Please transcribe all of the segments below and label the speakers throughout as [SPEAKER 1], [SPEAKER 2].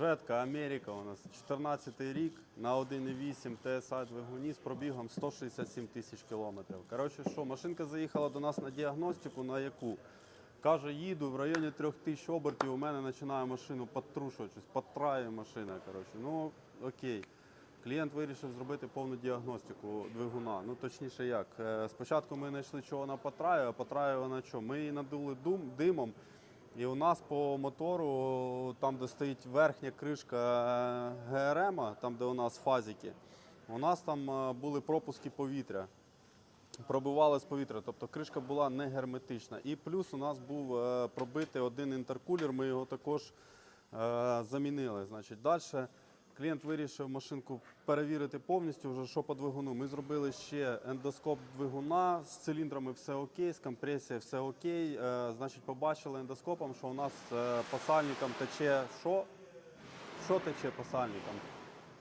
[SPEAKER 1] Жетка Америка у нас 14 й рік на 1,8 TSI двигуні з пробігом 167 тисяч кілометрів. Коротше, що, машинка заїхала до нас на діагностику, на яку? Каже, їду в районі 3 тисяч обертів, у мене починає машину підтрушувати, щось машина. Коротше. Ну, окей. Клієнт вирішив зробити повну діагностику двигуна. Ну, точніше як. Е, Спочатку ми знайшли, що вона потрає, а потрає вона що? Ми її надули димом. І у нас по мотору, там, де стоїть верхня кришка е, ГРМ, там, де у нас фазики, у нас там е, були пропуски повітря. Пробивали з повітря, тобто кришка була не герметична. І плюс у нас був е, пробитий один інтеркулер, ми його також замінили. Значить, далі клієнт вирішив машинку перевірити повністю, вже що по двигуну. Ми зробили ще ендоскоп двигуна з циліндрами, все окей, з компресією все окей. Е, значить, побачили ендоскопом, що у нас е, по тече що? Що тече по сальникам?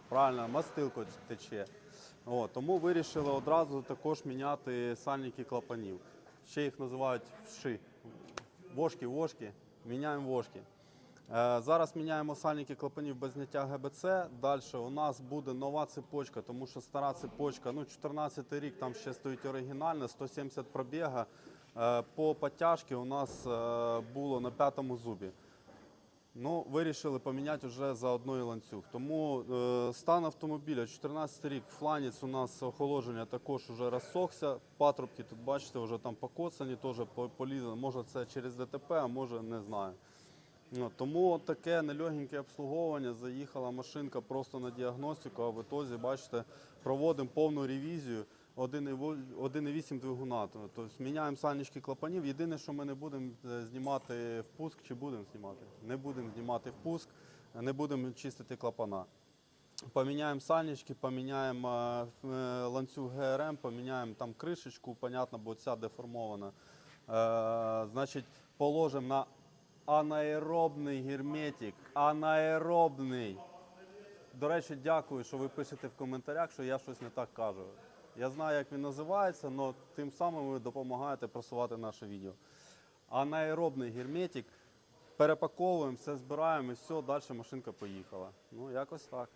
[SPEAKER 1] Правильно, мастилко тече. О, тому вирішили одразу також міняти сальники клапанів. Ще їх називають вши. Вошки, вошки. Міняємо вошки. Е, зараз міняємо сальники клапанів без зняття ГБЦ. Далі у нас буде нова цепочка, тому що стара цепочка, ну 14 рік, там ще стоїть оригінальна, 170 пробіга. Е, по потяжці у нас е, було на п'ятому зубі. Ну, вирішили поміняти вже за одною ланцюг. Тому стан автомобіля 14 рік, фланець у нас охолодження також вже розсохся. Патрубки тут бачите, вже там покоцані, теж по- полізли. Може це через ДТП, а може не знаю. Ну, тому таке нелегеньке обслуговування. Заїхала машинка просто на діагностику, а в ітозі, бачите, проводимо повну ревізію 1,8 двигуна. Тобто міняємо сальнички клапанів. Єдине, що ми не будемо е, знімати впуск, чи будемо знімати? Не будемо знімати впуск, не будемо чистити клапана. Поміняємо сальнички, поміняємо е, е, ланцюг ГРМ, поміняємо там кришечку, понятно, бо ця деформована. Значить, положимо на анаеробний герметик. Анаеробний. До речі, дякую, що ви пишете в коментарях, що я щось не так кажу. Я знаю, як він називається, але тим самим ви допомагаєте просувати наше відео. Анаеробний герметик. Перепаковуємо, все збираємо і все, далі машинка поїхала. Ну, якось так.